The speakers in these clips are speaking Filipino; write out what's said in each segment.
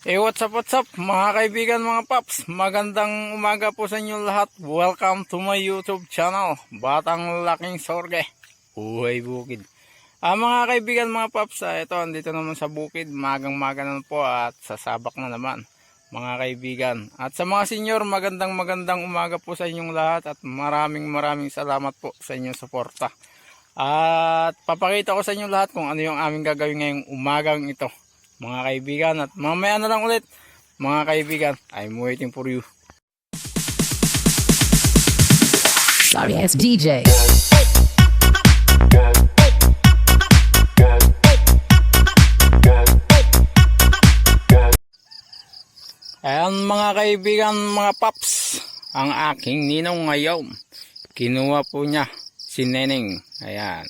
Hey, what's up, what's up, mga kaibigan, mga paps. Magandang umaga po sa inyo lahat. Welcome to my YouTube channel, Batang Laking Sorge. Buhay Bukid. Ah, mga kaibigan, mga paps, ah, ito, andito naman sa bukid. Magang maga na po at sasabak na naman, mga kaibigan. At sa mga senior, magandang magandang umaga po sa inyong lahat at maraming maraming salamat po sa inyong suporta. At papakita ko sa inyo lahat kung ano yung aming gagawin ngayong umagang ito mga kaibigan at mamaya na lang ulit. Mga kaibigan I'm waiting for you. Sorry ass DJ. ayan mga kaibigan mga paps ang aking ninong ngayon. Kinuha po niya si Neneng. Ayan.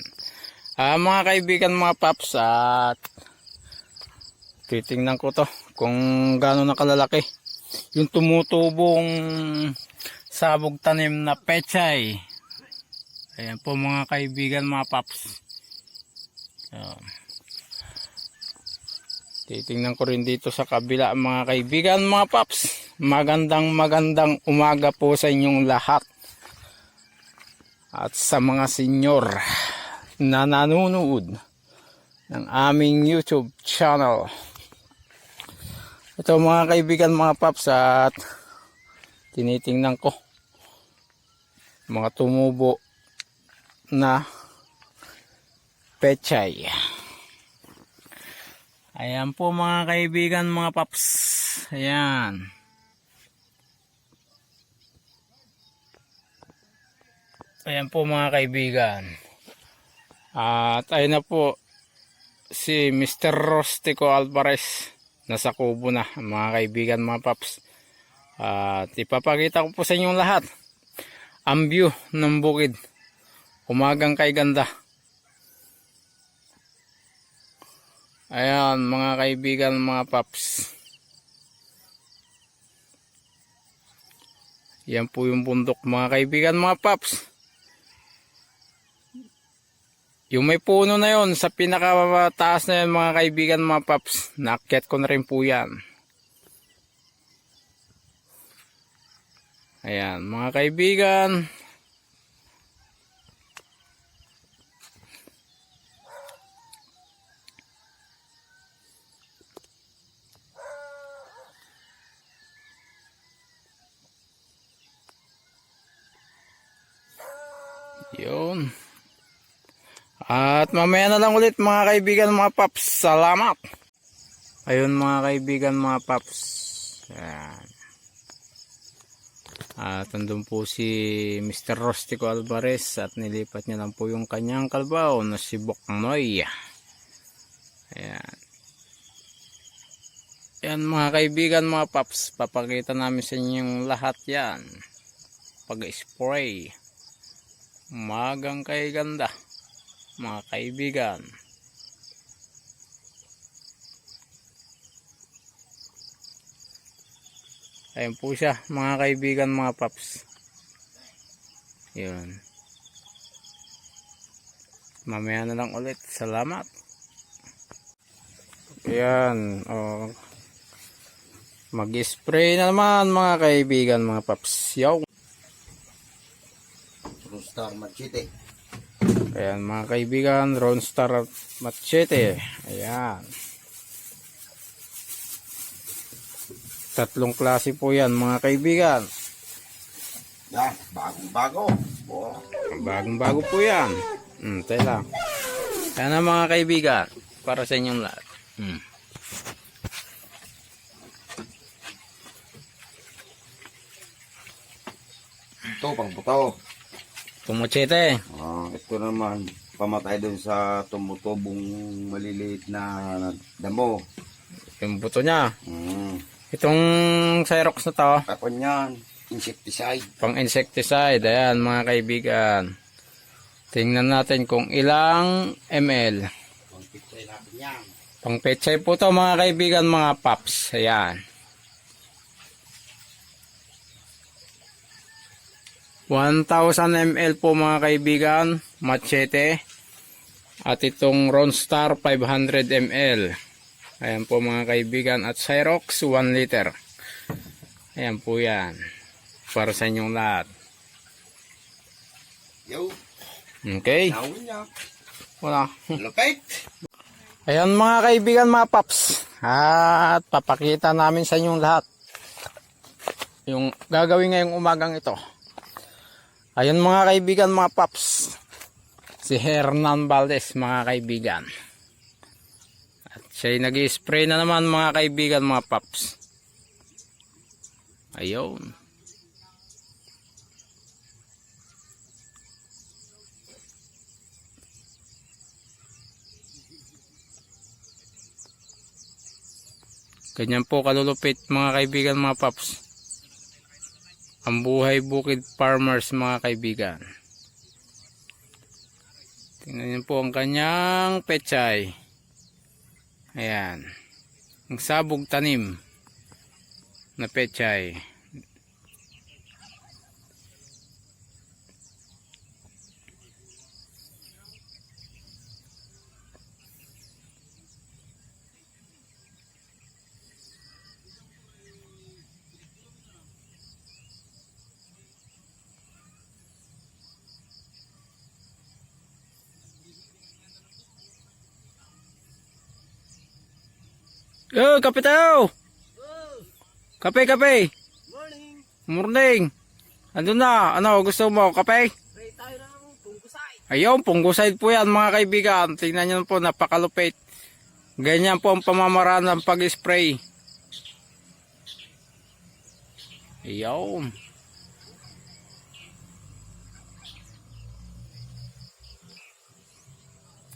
Ah, mga kaibigan mga paps at titingnan ko to kung gaano na kalalaki yung tumutubong sabog tanim na pechay. Ayan po mga kaibigan mga paps. So, titingnan ko rin dito sa kabila mga kaibigan mga paps. Magandang magandang umaga po sa inyong lahat. At sa mga senyor na nanonood ng aming YouTube channel ito mga kaibigan mga paps at tinitingnan ko mga tumubo na pechay. Ayan po mga kaibigan mga paps. Ayan. Ayan po mga kaibigan. At ayun na po si Mr. Rostico Alvarez nasa kubo na mga kaibigan mga paps. At ipapakita ko po sa inyong lahat ang view ng bukid. Umagang kay ganda. Ayan mga kaibigan mga paps. Yan po yung bundok mga kaibigan mga paps yung may puno na yon sa pinakamataas na yun mga kaibigan mga paps, naakyat ko na rin po yan. Ayan mga kaibigan. Yun. At mamaya na lang ulit mga kaibigan mga paps. Salamat. Ayun mga kaibigan mga paps. Ayan. At andun po si Mr. Rostico Alvarez at nilipat niya lang po yung kanyang kalbaw na si Boknoy. Ayan. Yan mga kaibigan mga paps. Papakita namin sa inyo yung lahat yan. Pag-spray. Magang kay ganda mga kaibigan. Ayun po siya, mga kaibigan, mga paps. Yun. Mamaya na lang ulit. Salamat. Ayan. Oh. Mag-spray na naman, mga kaibigan, mga paps. Yo. Star Machete. Ayan mga kaibigan, Ron Star Machete. Ayan. Tatlong klase po yan mga kaibigan. Yan, bagong bago. Oh, Bagong bago po yan. Hmm, lang. Ayan na mga kaibigan. Para sa inyong lahat. Hmm. ito, pang buto. Tumachete. Ah, ito naman, pamatay dun sa tumutubong maliliit na damo. Yung buto niya. Hmm. Itong Cyrox na to, Ako niyan, insecticide. pang insecticide. Ayan mga kaibigan. Tingnan natin kung ilang ml. Pagpitray natin yan. Pang pechay po to mga kaibigan, mga paps. Ayan. 1,000 ml po mga kaibigan, machete. At itong Ronstar 500 ml. Ayan po mga kaibigan. At Cyrox 1 liter. Ayan po yan. Para sa inyong lahat. Yo, Okay. Wala. Lupit. Ayan mga kaibigan, mga paps. At papakita namin sa inyong lahat yung gagawin ngayong umagang ito. Ayan mga kaibigan, mga paps. Si Hernan Valdez, mga kaibigan. At siya'y nag spray na naman mga kaibigan, mga paps. Ayun. Ganyan po kalulupit mga kaibigan mga paps. Ang buhay bukid farmers mga kaibigan. Tingnan niyo po ang kanyang pechay. Ayan. Ang sabog tanim na pechay. Yo, kape tayo! Kape, kape! Morning! Morning! Andun na, ano gusto mo, kape? Ayun, punggusay po yan mga kaibigan. Tingnan nyo po, napakalupit. Ganyan po ang pamamaraan ng pag-spray. Ayun.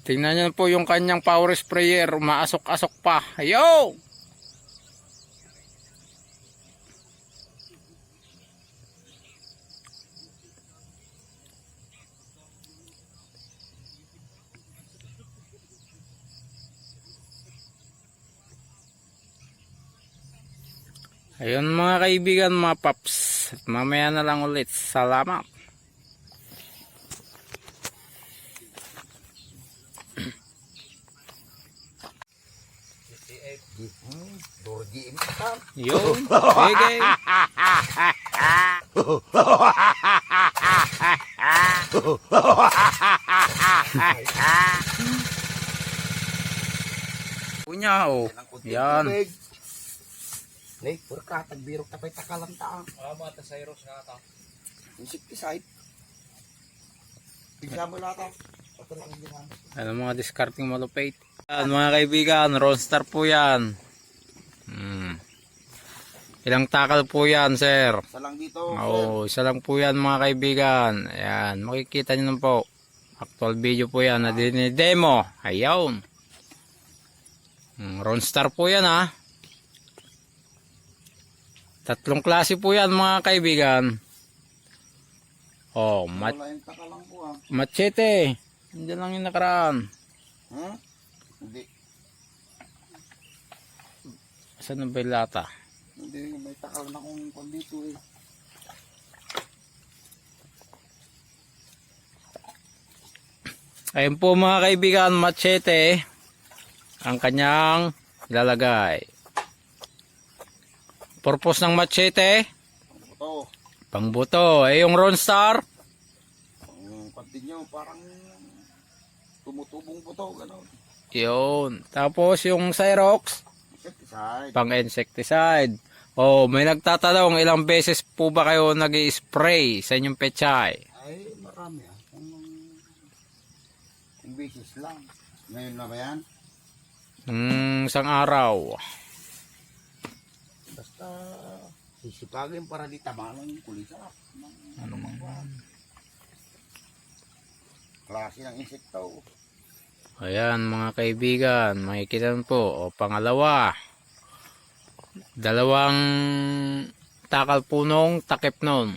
Tingnan nyo po yung kanyang power sprayer. Umaasok-asok pa. Ayun! Ayun mga kaibigan, mga paps. Mamaya na lang ulit. Salamat. Dorji ini kan. Yun. Okay. Punya oh. Yan. Nih, purka tagbirok tapay takalam ta. Ah, bata sa Eros nga ta. Insecticide. Tingnan mo lahat. Ginagawa. Ano mga discarding malupit. Yan mga kaibigan, Ronstar po yan. Hmm. Ilang takal po yan, sir? Isa lang dito. Oo, isa lang po yan mga kaibigan. Ayan, makikita nyo na po. Actual video po yan na dinidemo. Ayaw. Hmm, Ronstar po yan ha. Tatlong klase po yan mga kaibigan. Oh, mat ah. machete. Hindi lang yung nakaraan. Hmm? Hindi. Saan na ba yung lata? Hindi, may takal na kong kwan dito eh. Ayun po mga kaibigan, machete ang kanyang ilalagay. Purpose ng machete, Ito. pangbuto. Eh yung Ronstar, Ang kwantin nyo, parang tumutubong po to. Gano'n. yun. Tapos yung Cyrox, Insecticide. pang insecticide. Oh, may nagtatanong ilang beses po ba kayo nag spray sa inyong pechay? Ay, marami ah. Kung, kung bisis lang. Ngayon na ba yan? Hmm, isang araw. Basta sisipagin para di tama ng kulisa. Ano mang kwan. Klase ng insekto. Ayan mga kaibigan, makikita po. O pangalawa, dalawang takal punong takip nun.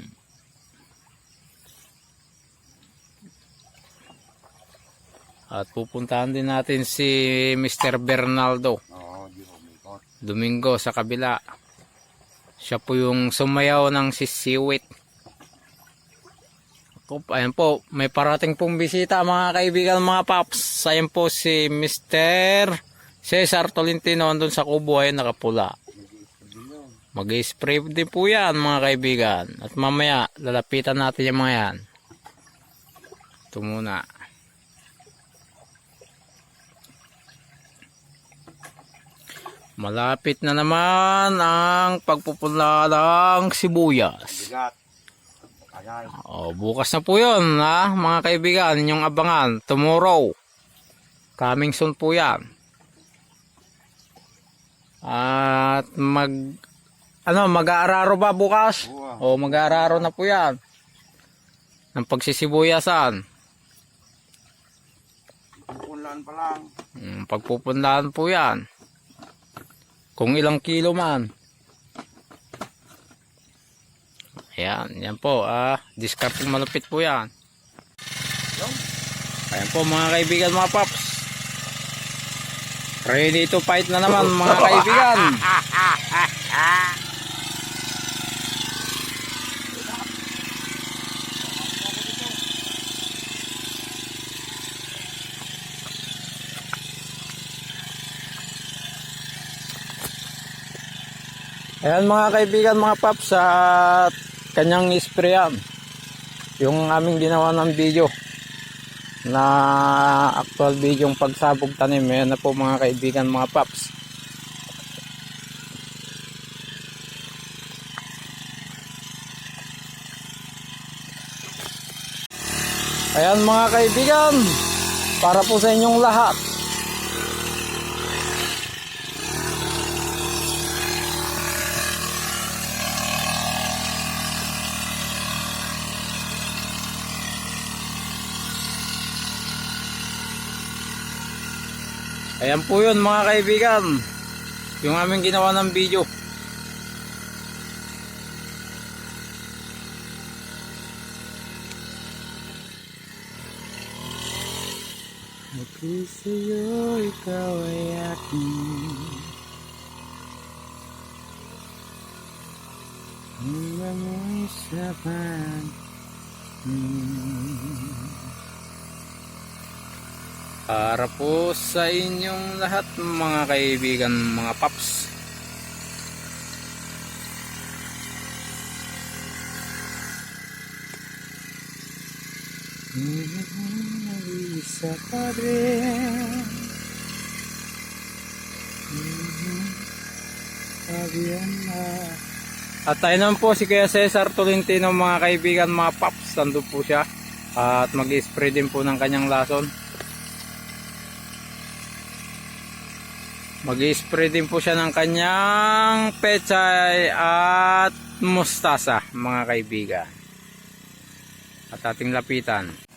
At pupuntahan din natin si Mr. Humikot. Domingo sa kabila. Siya po yung sumayaw ng sisiwit. Ayan po, may parating pong bisita mga kaibigan mga paps. Ayan po si Mr. Cesar Tolentino andun sa kubo ay nakapula. Mag-spray din po yan mga kaibigan. At mamaya lalapitan natin yung mga yan. Ito muna. Malapit na naman ang pagpupunla ng sibuyas. Bigat. Oh, bukas na po yun, ha, mga kaibigan, inyong abangan, tomorrow. Coming soon po yan. At mag, ano, mag-aararo ba bukas? O, Oo. mag-aararo na po yan. Ng pagsisibuyasan. Pupunlaan pa lang. Mm, Pagpupunlaan po yan. Kung ilang kilo man. Ayan, yan po. Ah, discarding malupit po yan. Ayan po mga kaibigan mga paps. Ready to fight na naman mga kaibigan. Ayan mga kaibigan mga paps at kanyang isprayan. Yung aming ginawa ng video na actual video yung pagsabog tanim. Ayan na po mga kaibigan mga paps. Ayan mga kaibigan, para po sa inyong lahat. Ayan po yun mga kaibigan. Yung aming ginawa ng video. Sa'yo, ikaw ay akin. Hanggang mo'y sapan. Para po sa inyong lahat mga kaibigan, mga paps. Isa pa rin. At tayo po si Kuya Cesar Tolentino mga kaibigan, mga paps. Nandun po siya. At mag-spray din po ng kanyang lason. Mag spray din po siya ng kanyang pechay at mustasa mga kaibigan. At ating lapitan.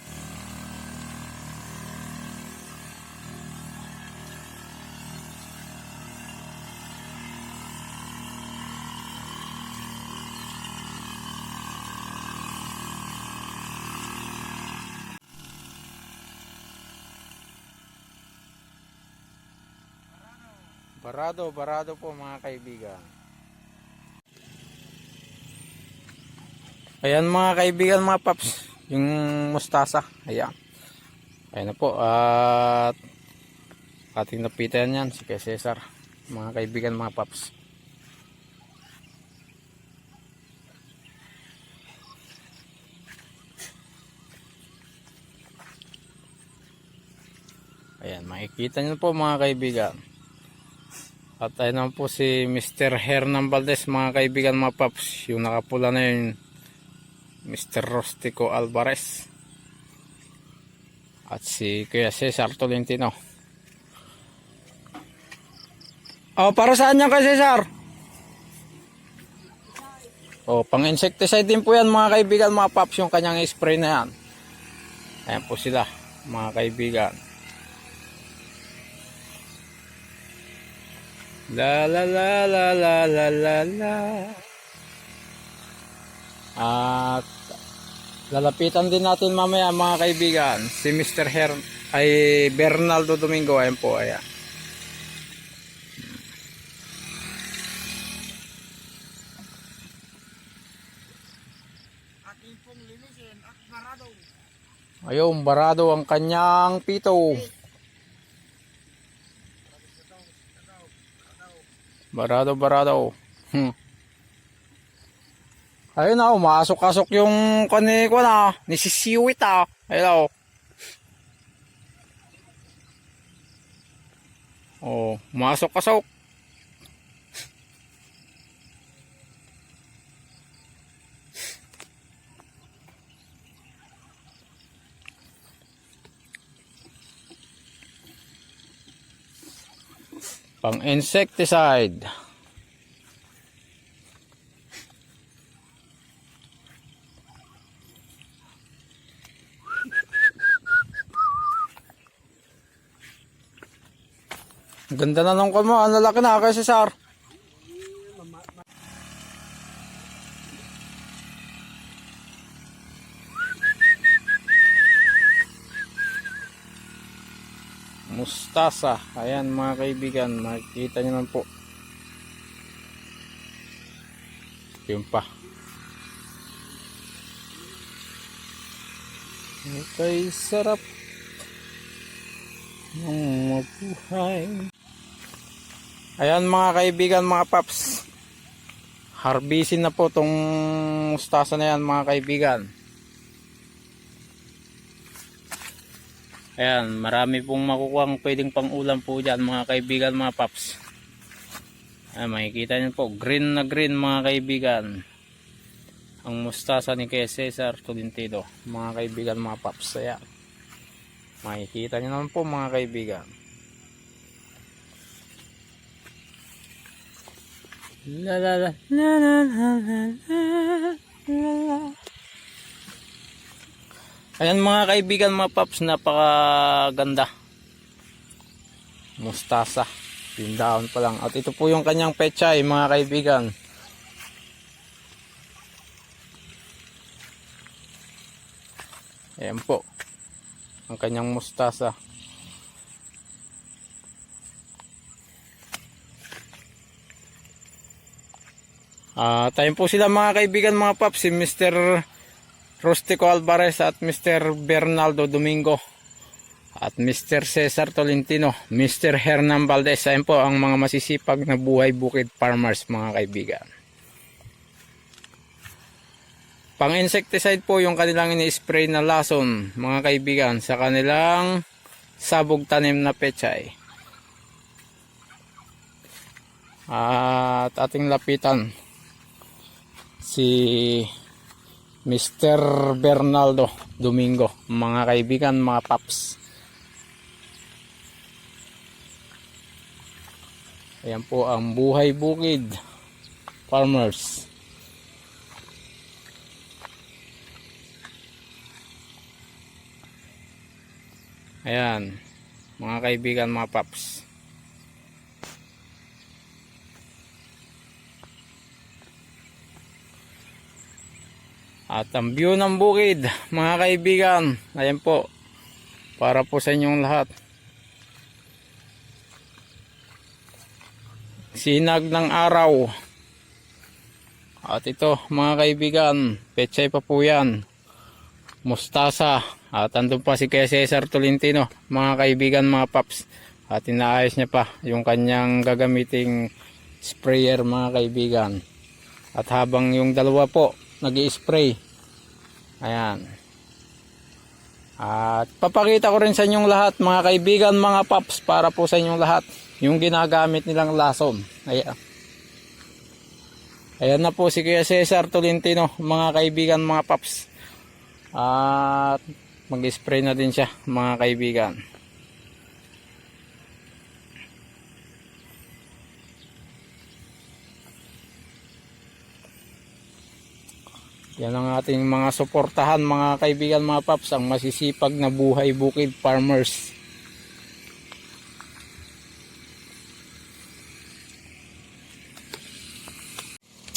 Barado, barado po mga kaibigan. Ayan mga kaibigan, mga paps, yung mustasa. Ayan. Ayan na po. At ating napitan yan, si Kay Cesar. Mga kaibigan, mga paps. Ayan, makikita nyo po mga kaibigan. At ayun naman po si Mr. Hernan Valdez mga kaibigan mga paps. Yung nakapula na yun Mr. Rostico Alvarez. At si Kuya Cesar Tolentino. Oh, para saan yan kay Cesar? Oh, pang insecticide din po yan mga kaibigan mga paps yung kanyang spray na yan. Ayan po sila mga kaibigan. La la la la la la la la. At lalapitan din natin mamaya mga kaibigan si Mr. Her ay Bernaldo Domingo ayan po ayan. Ayun, barado ang kanyang pito. Barado, barado. Hmm. Ayun na, umasok-asok yung kani ko na. Nisisiwit ah. Ayun Oh, masok-asok. Pang insecticide. Ganda na nung kamo, ang lalaki na kay Cesar. Mustasa. Ayan mga kaibigan, makikita nyo naman po. Yun pa. Okay, sarap ng mabuhay. Ayan mga kaibigan, mga paps. Harbisin na po tong mustasa na yan mga kaibigan. Ayan, marami pong makukuha pwedeng pang ulam po dyan mga kaibigan, mga paps. Ayan, makikita nyo po, green na green mga kaibigan. Ang mustasa ni kay Cesar Tolentino, mga kaibigan, mga paps. Ayan. Makikita nyo naman po mga kaibigan. La la la la la la la la la Ayan mga kaibigan mga paps, napakaganda. Mustasa. Yung dahon pa lang. At ito po yung kanyang pechay mga kaibigan. Ayan po. Ang kanyang mustasa. Ah, tayo po sila mga kaibigan mga paps, si Mr. Rustico Alvarez at Mr. Bernaldo Domingo at Mr. Cesar Tolentino, Mr. Hernan Valdez. Ayan po ang mga masisipag na buhay bukid farmers mga kaibigan. Pang insecticide po yung kanilang ini-spray na lason mga kaibigan sa kanilang sabog tanim na pechay. At ating lapitan si Mr. Bernaldo Domingo, mga kaibigan, mga paps. Ayan po ang buhay bukid farmers. Ayan, mga kaibigan, mga paps. At ang view ng bukid, mga kaibigan, ayan po, para po sa inyong lahat. Sinag ng araw. At ito, mga kaibigan, pechay pa po yan. Mustasa. At andun pa si Kuya Cesar Tolentino, mga kaibigan, mga paps. At inaayos niya pa yung kanyang gagamiting sprayer, mga kaibigan. At habang yung dalawa po, nag spray Ayan. At papakita ko rin sa inyong lahat, mga kaibigan, mga paps, para po sa inyong lahat, yung ginagamit nilang lason. Ayan. Ayan na po si Kuya Cesar Tolentino, mga kaibigan, mga paps. At mag-spray na din siya, mga kaibigan. Yan ang ating mga suportahan mga kaibigan mga paps ang masisipag na buhay bukid farmers.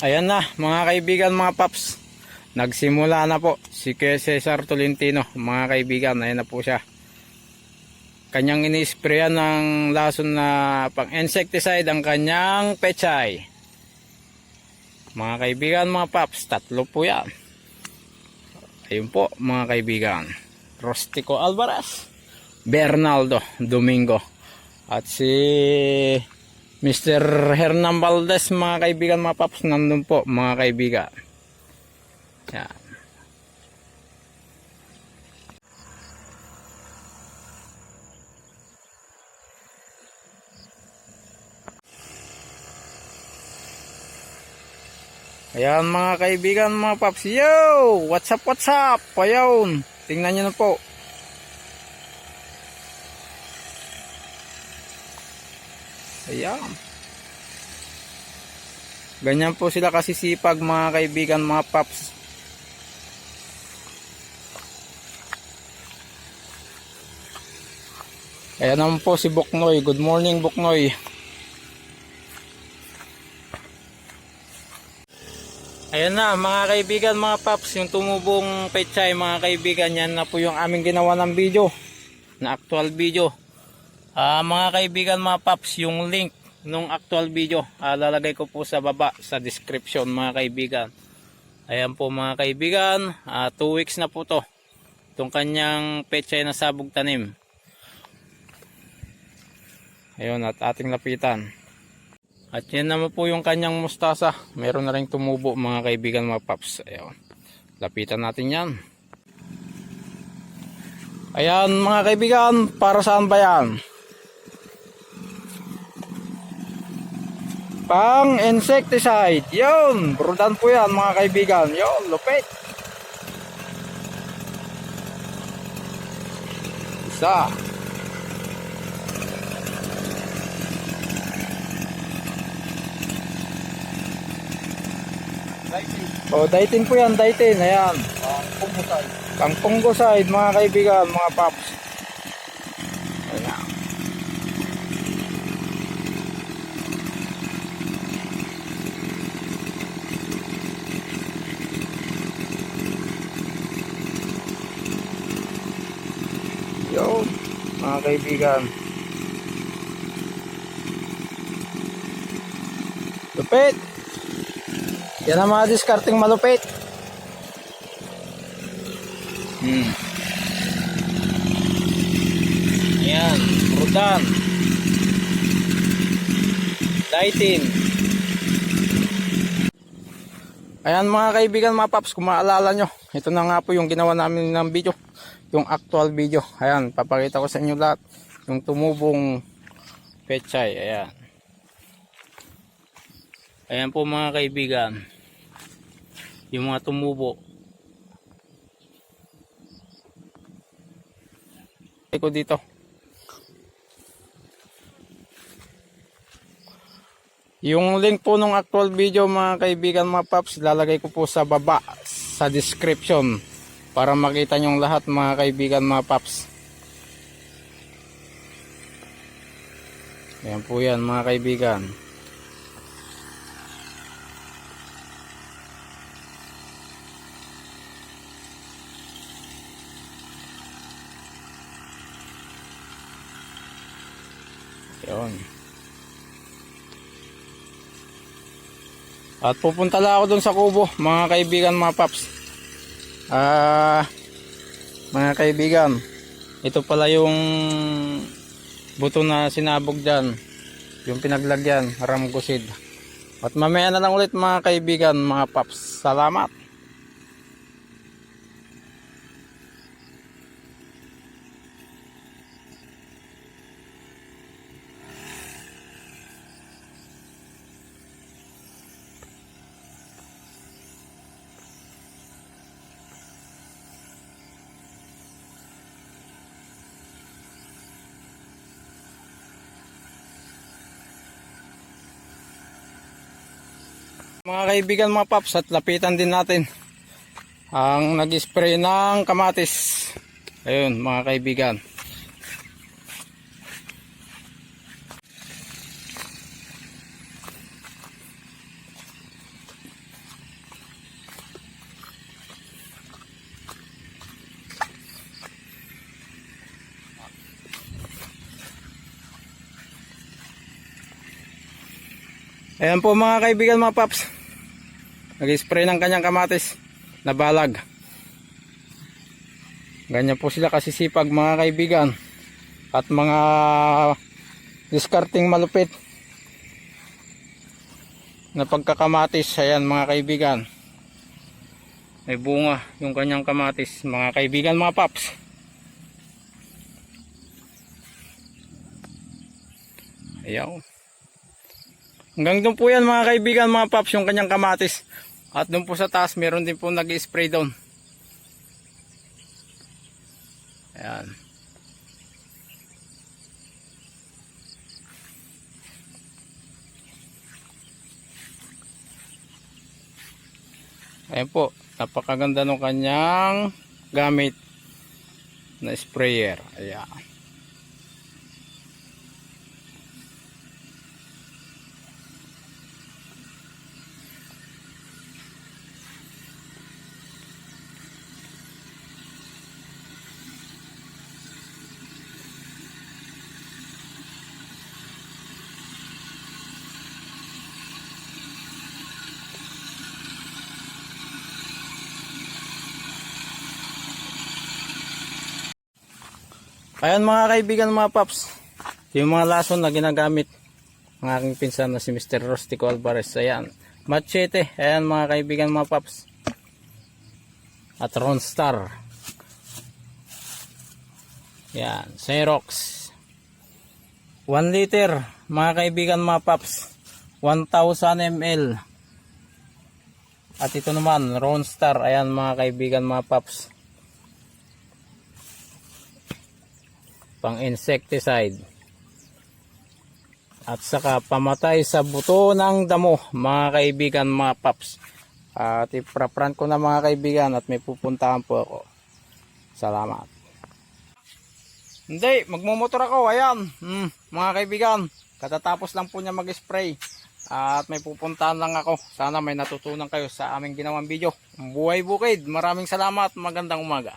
Ayan na mga kaibigan mga paps. Nagsimula na po si Cesar Tolentino mga kaibigan. Ayan na po siya. Kanyang ini-sprayan ng lason na pang insecticide ang kanyang pechay. Mga kaibigan, mga paps, tatlo po yan. Ayun po, mga kaibigan. Rostico Alvarez, Bernaldo Domingo, at si Mr. Hernan Valdez mga kaibigan mga paps nandun po mga kaibigan. Yan. Ayan mga kaibigan mga paps. Yo! What's up, what's up? Ayun. Tingnan nyo na po. Ayan. Ganyan po sila kasisipag mga kaibigan mga paps. Ayan naman po si Buknoy. Good morning Buknoy. Ayan na mga kaibigan mga paps. Yung tumubong pechay mga kaibigan. Yan na po yung aming ginawa ng video. Na actual video. Ah mga kaibigan mga paps. Yung link nung actual video. ah, lalagay ko po sa baba sa description mga kaibigan. Ayan po mga kaibigan. 2 weeks na po to. Itong kanyang pechay na sabog tanim. Ayun at ating lapitan. At yan naman po yung kanyang mustasa. Meron na rin tumubo mga kaibigan mga paps. Ayun. Lapitan natin yan. Ayan mga kaibigan, para saan ba yan? Pang insecticide. Yun, brudan po yan mga kaibigan. Yun, lupit. Isa. O, daitin po yan, daitin. Ayan. Pang fungicide, mga kaibigan, mga paps. Ayan. Yun, mga kaibigan. Lupit! Yan ang mga discarding malupit. Hmm. Yan, rudan. Lighting. Ayan mga kaibigan, mga paps, kung maalala nyo, ito na nga po yung ginawa namin ng video, yung actual video. Ayan, papakita ko sa inyo lahat, yung tumubong pechay, ayan. Ayan po mga kaibigan, yung mga tumubo. ko dito. Yung link po ng actual video mga kaibigan mga paps, lalagay ko po sa baba sa description para makita nyong lahat mga kaibigan mga paps. Ayan po yan mga kaibigan. At pupunta lang ako dun sa kubo, mga kaibigan, mga paps. Ah, mga kaibigan, ito pala yung buto na sinabog dyan. Yung pinaglagyan, ramgusid. At mamaya na lang ulit mga kaibigan, mga paps. Salamat. Mga kaibigan, mga paps, at lapitan din natin ang nag-spray ng kamatis. Ayun, mga kaibigan. Ayan po mga kaibigan mga paps. Nag-spray ng kanyang kamatis na balag. Ganyan po sila kasisipag mga kaibigan. At mga discarding malupit. na pagkakamatis. Ayan mga kaibigan. May bunga yung kanyang kamatis. Mga kaibigan, mga paps. Ayaw. Hanggang doon po yan mga kaibigan, mga paps, yung kanyang kamatis. At doon po sa taas, meron din po nag-spray doon. Ayan. Ayan po, napakaganda ng kanyang gamit na sprayer. Ayan. Ayan mga kaibigan mga paps. Yung mga lason na ginagamit ng aking pinsan na si Mr. Rostico Alvarez. Ayan. Machete. Ayan mga kaibigan mga paps. At Ronstar. Ayan. Xerox. 1 liter. Mga kaibigan mga paps. 1000 ml. At ito naman. Ronstar. Ayan mga kaibigan mga paps. Pang insecticide. At saka pamatay sa buto ng damo mga kaibigan mga paps. At iprapran ko na mga kaibigan at may pupuntahan po ako. Salamat. Hindi magmumotor ako ayan. Hmm, mga kaibigan katatapos lang po niya mag spray at may pupuntahan lang ako. Sana may natutunan kayo sa aming ginawang video. Buhay bukid. Maraming salamat. Magandang umaga